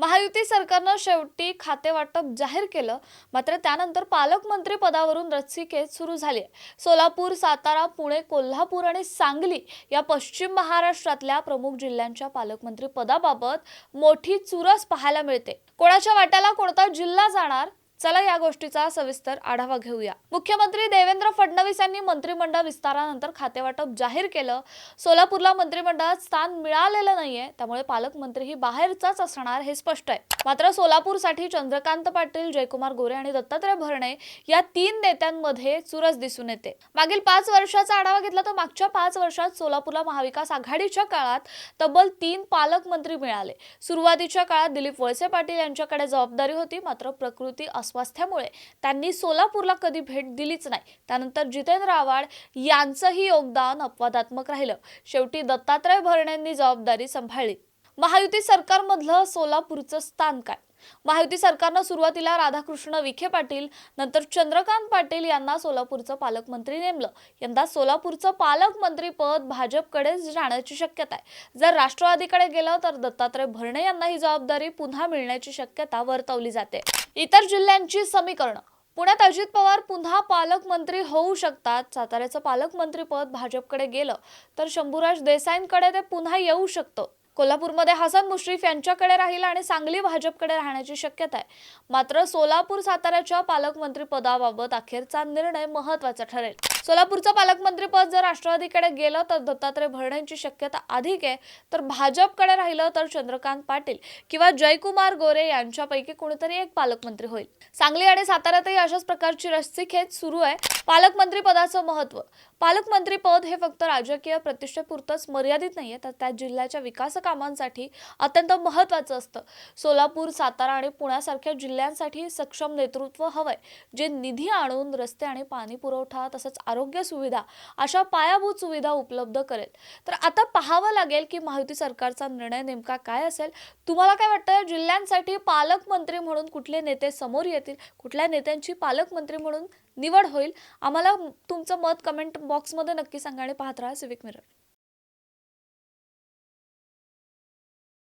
महायुती सरकारनं शेवटी खाते वाटप जाहीर केलं. मात्र त्यानंतर पालकमंत्री पदावरून रस्सीखेच सुरू झाली. सोलापूर सातारा पुणे कोल्हापूर आणि सांगली या पश्चिम महाराष्ट्रातल्या प्रमुख जिल्ह्यांच्या पालकमंत्री पदाबाबत मोठी चुरस पाहायला मिळते. कोणाच्या वाट्याला कोणता जिल्हा जाणार? चला या गोष्टीचा सविस्तर आढावा घेऊया. मुख्यमंत्री देवेंद्र फडणवीस यांनी मंत्रिमंडळ विस्तारानंतर खातेवाटप जाहीर केलं. सोलापूरला मंत्रिमंडळात स्थान मिळालेलं नाहीये त्यामुळे पालकमंत्री ही बाहेरचाच असणार हे स्पष्ट आहे. मात्र सोलापूरसाठी चंद्रकांत पाटील जयकुमार गोरे आणि दत्तात्रय भरणे या तीन नेत्यांमध्ये चुरस दिसून येते. मागील पाच वर्षाचा आढावा घेतला तर मागच्या पाच वर्षात सोलापूरला महाविकास आघाडीच्या काळात तब्बल तीन पालकमंत्री मिळाले. सुरुवातीच्या काळात दिलीप वळसे पाटील यांच्याकडे जबाबदारी होती मात्र प्रकृती अस्वास्थ्यामुळे त्यांनी सोलापूरला कधी भेट दिलीच नाही. त्यानंतर जितेंद्र आव्हाड यांचंही योगदान अपवादात्मक राहिलं. शेवटी दत्तात्रय भरणेंनी जबाबदारी सांभाळली. महायुती सरकारमधलं सोलापूरचं स्थान काय? महायुती सरकारनं सुरुवातीला राधाकृष्ण विखे पाटील नंतर चंद्रकांत पाटील यांना सोलापूरचं पालकमंत्री नेमलं. यंदा सोलापूरचं पालकमंत्री पद भाजपकडेच जाण्याची शक्यता आहे. जर राष्ट्रवादीकडे गेलं तर दत्तात्रय भरणे यांना ही जबाबदारी पुन्हा मिळण्याची शक्यता वर्तवली जाते. इतर जिल्ह्यांची समीकरणं. पुण्यात अजित पवार पुन्हा पालकमंत्री होऊ शकतात. साताऱ्याचं पालकमंत्रीपद भाजपकडे गेलं तर शंभूराज देसाईंकडे ते पुन्हा येऊ शकतं. कोल्हापूरमध्ये हसन मुश्रीफ यांच्याकडे राहील आणि सांगली भाजपकडे राहण्याची शक्यता आहे मात्र सोलापूर साताऱ्याच्या पालकमंत्री पदाबाबत अखेरचा निर्णय महत्त्वाचा ठरेल. सोलापूरचं पालकमंत्री पद जर राष्ट्रवादीकडे गेलं तर दत्तात्रय भरण्यांची शक्यता अधिक आहे. तर भाजपकडे राहिलं तर चंद्रकांत पाटील किंवा जयकुमार गोरे यांच्यापैकी कोणीतरी एक पालकमंत्री होईल. सांगली आणि साताऱ्यातही अशाच प्रकारची रस्सीखेच सुरू आहे. पालकमंत्री पदाचं महत्त्व पालकमंत्री पद हे फक्त राजकीय प्रतिष्ठेपुरतंच मर्यादित नाहीये तर त्या जिल्ह्याच्या विकास कामांसाठी अत्यंत महत्वाचं असतं. सोलापूर सातारा आणि पुण्यासारख्या जिल्ह्यांसाठी सक्षम नेतृत्व हवंय जे निधी आणून रस्ते आणि पाणी पुरवठा तसंच आरोग्य सुविधा अशा पायाभूत सुविधा उपलब्ध करेल. तर आता पाहावं लागेल की महायुती सरकारचा निर्णय नेमका काय असेल. तुम्हाला काय वाटतं? जिल्ह्यांसाठी पालकमंत्री म्हणून कुठले नेते समोर येतील? कुठल्या नेत्यांची पालकमंत्री म्हणून निवड होईल? आम्हाला तुमचं मत कमेंट बॉक्समध्ये नक्की सांगा आणि पाहत राहा सिविक मिरर